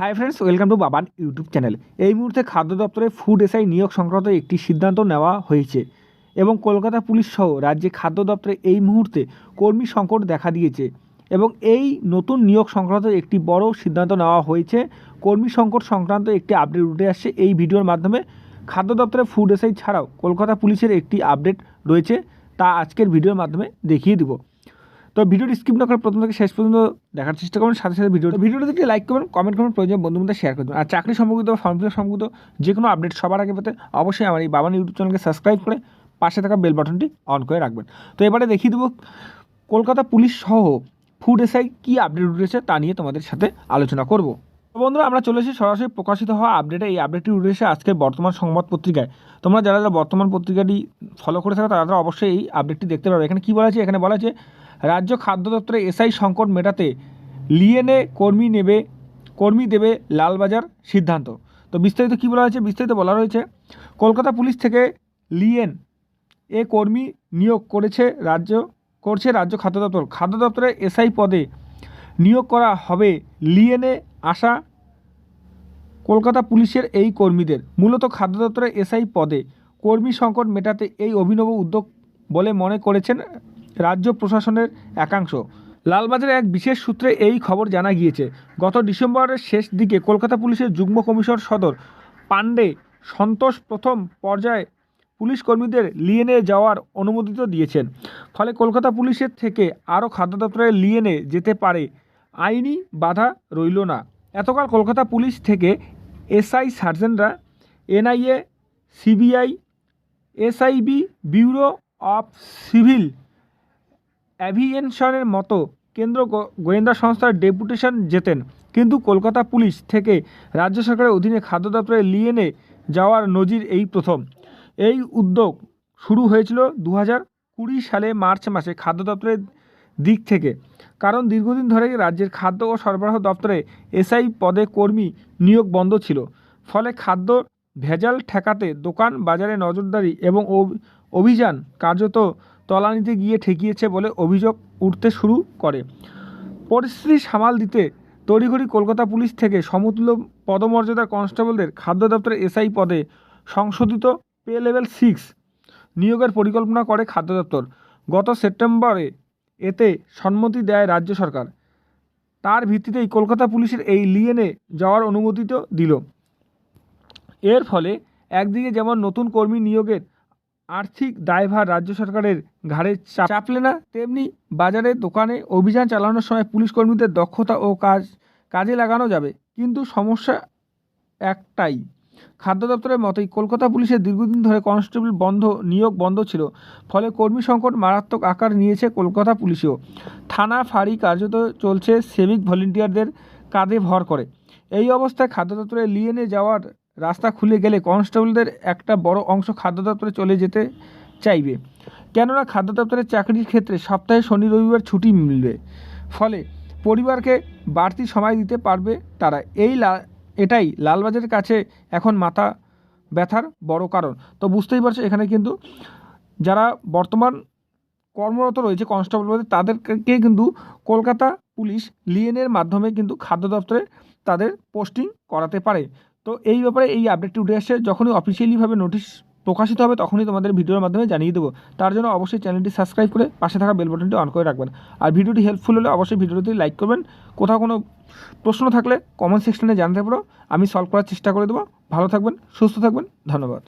Hi friends welcome to Baban YouTube channel এই মুহূর্তে খাদ্য দপ্তরে ফুড এসআই নিয়োগ সংক্রান্ত একটি সিদ্ধান্ত নেওয়া হয়েছে এবং কলকাতা পুলিশ সহ রাজ্যে খাদ্য দপ্তরে এই মুহূর্তে কর্মী সংকট দেখা দিয়েছে এবং এই নতুন নিয়োগ সংক্রান্ত একটি বড় সিদ্ধান্ত নেওয়া হয়েছে। কর্মী সংকট সংক্রান্ত একটি আপডেট উঠে আসছে। এই ভিডিওর মাধ্যমে খাদ্য দপ্তরে ফুড এসআই ছাড়াও কলকাতা পুলিশের একটি আপডেট রয়েছে। তা আজকের ভিডিওর মাধ্যমে দেখিয়ে দিব। তো ভিডিওটি স্কিপ না করে প্রথম থেকে শেষ পর্যন্ত দেখার চেষ্টা করুন, সাথে সাথে ভিডিও ভিডিওটি একটি লাইক করবেন কমেন্ট করবেন প্রয়োজন বন্ধু মধ্যে শেয়ার করবেন আর চাকরি সম্পর্কিত ফর্ম ফিল সম্পর্কিত যে কোনো আপডেট সবার আগে পেতে অবশ্যই আমার এই বাবান ইউটিউব চ্যানেলকে সাবস্ক্রাইব করে পাশে থাকা বেল বাটনটি অন করে রাখবেন। তো এবারে দেখিয়ে দেবো কলকাতা পুলিশ সহ ফুড এসআই কী আপডেট উঠেছে তা নিয়ে তোমাদের সাথে আলোচনা করব। বন্ধুরা, আমরা চলে এসেছি সরাসরি প্রকাশিত হওয়া আপডেটে এই আপডেটটি উঠে এসে আজকের বর্তমান সংবাদ পত্রিকায়। তোমরা যারা যারা বর্তমান পত্রিকাটি ফলো করে থাকো, তারা অবশ্যই এই আপডেটটি দেখতে পাবে। এখানে কী বলা আছে এখানে বলা আছে রাজ্য খাদ্য দপ্তরে এসআই সংকট মেটাতে লিএনএ কর্মী নেবে, কর্মী দেবে লালবাজার সিদ্ধান্ত। তো বিস্তারিত কী বলা হয়েছে? বিস্তারিত বলা রয়েছে, কলকাতা পুলিশ থেকে লিএন এ কর্মী নিয়োগ করেছে রাজ্য, করছে রাজ্য খাদ্য দপ্তর। খাদ্য দপ্তরে এসআই পদে নিয়োগ করা হবে লিএনএ আসা কলকাতা পুলিশের এই কর্মীদের। মূলত খাদ্য দপ্তরে এসআই পদে কর্মী সংকট মেটাতে এই অভিনব উদ্যোগ বলে মনে করেছেন রাজ্য প্রশাসনের একাংশ। লালবাজারে এক বিশেষ সূত্রে এই খবর জানা গিয়েছে। গত ডিসেম্বরের শেষ দিকে কলকাতা পুলিশের যুগ্ম কমিশনার সদর পাণ্ডে সন্তোষ প্রথম পর্যায়ে পুলিশ কর্মীদের লিয়েনে যাওয়ার অনুমোদিত দিয়েছেন। ফলে কলকাতা পুলিশের থেকে আরও খাদ্য দপ্তরে লিয়েনে যেতে পারে আইনি বাধা রইল না। এতকাল কলকাতা পুলিশ থেকে SI সার্জেনরা, NIA, CBI, SIB, bureau of civil অ্যাভিয়েশনের মতো কেন্দ্র গোয়েন্দা সংস্থার ডেপুটেশন যেতেন কিন্তু কলকাতা পুলিশ থেকে রাজ্য সরকারের অধীনে খাদ্য দপ্তরে লিয়েনে যাওয়ার নজির এই প্রথম। এই উদ্যোগ শুরু হয়েছিল দু হাজার কুড়ি সালে মার্চ মাসে খাদ্য দপ্তরের দিক থেকে। কারণ দীর্ঘদিন ধরে রাজ্যের খাদ্য ও সরবরাহ দপ্তরে এসআই পদে কর্মী নিয়োগ বন্ধ ছিল। ফলে খাদ্য ভেজাল ঠেকাতে দোকান বাজারে নজরদারি এবং অভিযান কার্যত তলানিতে গিয়ে ঠেকিয়েছে বলে অভিযোগ উঠতে শুরু করে। পরিস্থিতি সামাল দিতে তড়িঘড়ি কলকাতা পুলিশ থেকে সমতুল্য পদমর্যাদার কনস্টেবলদের খাদ্য দপ্তরে এসআই পদে সংশোধিত পে লেভেল সিক্স নিয়োগের পরিকল্পনা করে খাদ্য দপ্তর। গত সেপ্টেম্বরে এতে সম্মতি দেয় রাজ্য সরকার। তার ভিত্তিতেই কলকাতা পুলিশের এই লিয়েনে যাওয়ার অনুমোদিত দিল। এর ফলে একদিকে যেমন নতুন কর্মী নিয়োগের আর্থিক দায়ভার রাজ্য সরকারের ঘাড়ে চাপ- চাপলে না? তেমনি বাজারে, দোকানে অভিযান চালানোর সময় পুলিশ কর্মীদের দক্ষতা ও কাজ কাজে লাগানো যাবে। কিন্তু সমস্যা একটাই, খাদ্য দপ্তরের মতোই কলকাতা পুলিশের দীর্ঘদিন ধরে কনস্টেবল বন্ধ, নিয়োগ বন্ধ ছিল। ফলে কর্মী সংকট মারাত্মক আকার নিয়েছে কলকাতা পুলিশেও। থানা ফাঁড়ি কার্যত চলছে, সেভিক ভলেন্টিয়ারদের কাঁধে ভর করে। এই অবস্থায় খাদ্য দপ্তরে লিয়েনে যাওয়ার রাস্তা খুলে গেলে কনস্টেবলদের একটা বড় অংশ খাদ্য দপ্তরে চলে যেতে চাইবে। কেননা খাদ্য দপ্তরের চাকরির ক্ষেত্রে সপ্তাহে শনি, রবিবার ছুটি মিলবে। ফলে পরিবারকে বাড়তি সময় দিতে পারবে তারা। এই এটাই লালবাজারের কাছে এখন মাথা ব্যথার বড় কারণ। তো বুঝতেই পারছ, এখানে কিন্তু যারা বর্তমান কর্মরত রয়েছে কনস্টেবল তাদেরকে কিন্তু কলকাতা পুলিশ লিয়েনের মাধ্যমে কিন্তু খাদ্য দপ্তরে তাদের পোস্টিং করাতে পারে। তো এই ব্যাপারে এই আপডেটটি উঠে আসছে। যখনই অফিসিয়ালিভাবে নোটিশ প্রকাশিত হবে, তখনই তোমাদের ভিডিওর মাধ্যমে জানিয়ে দেবো। তার জন্য অবশ্যই চ্যানেলটি সাবস্ক্রাইব করে পাশে থাকা বেল বাটনটি অন করে রাখবেন। আর ভিডিওটি হেল্পফুল হলে অবশ্যই ভিডিওটি লাইক করবেন। কোথাও কোনো প্রশ্ন থাকলে কমেন্ট সেকশনে জানতে পারো। আমি সলভ করার চেষ্টা করে দেবো। ভালো থাকবেন, সুস্থ থাকবেন। ধন্যবাদ।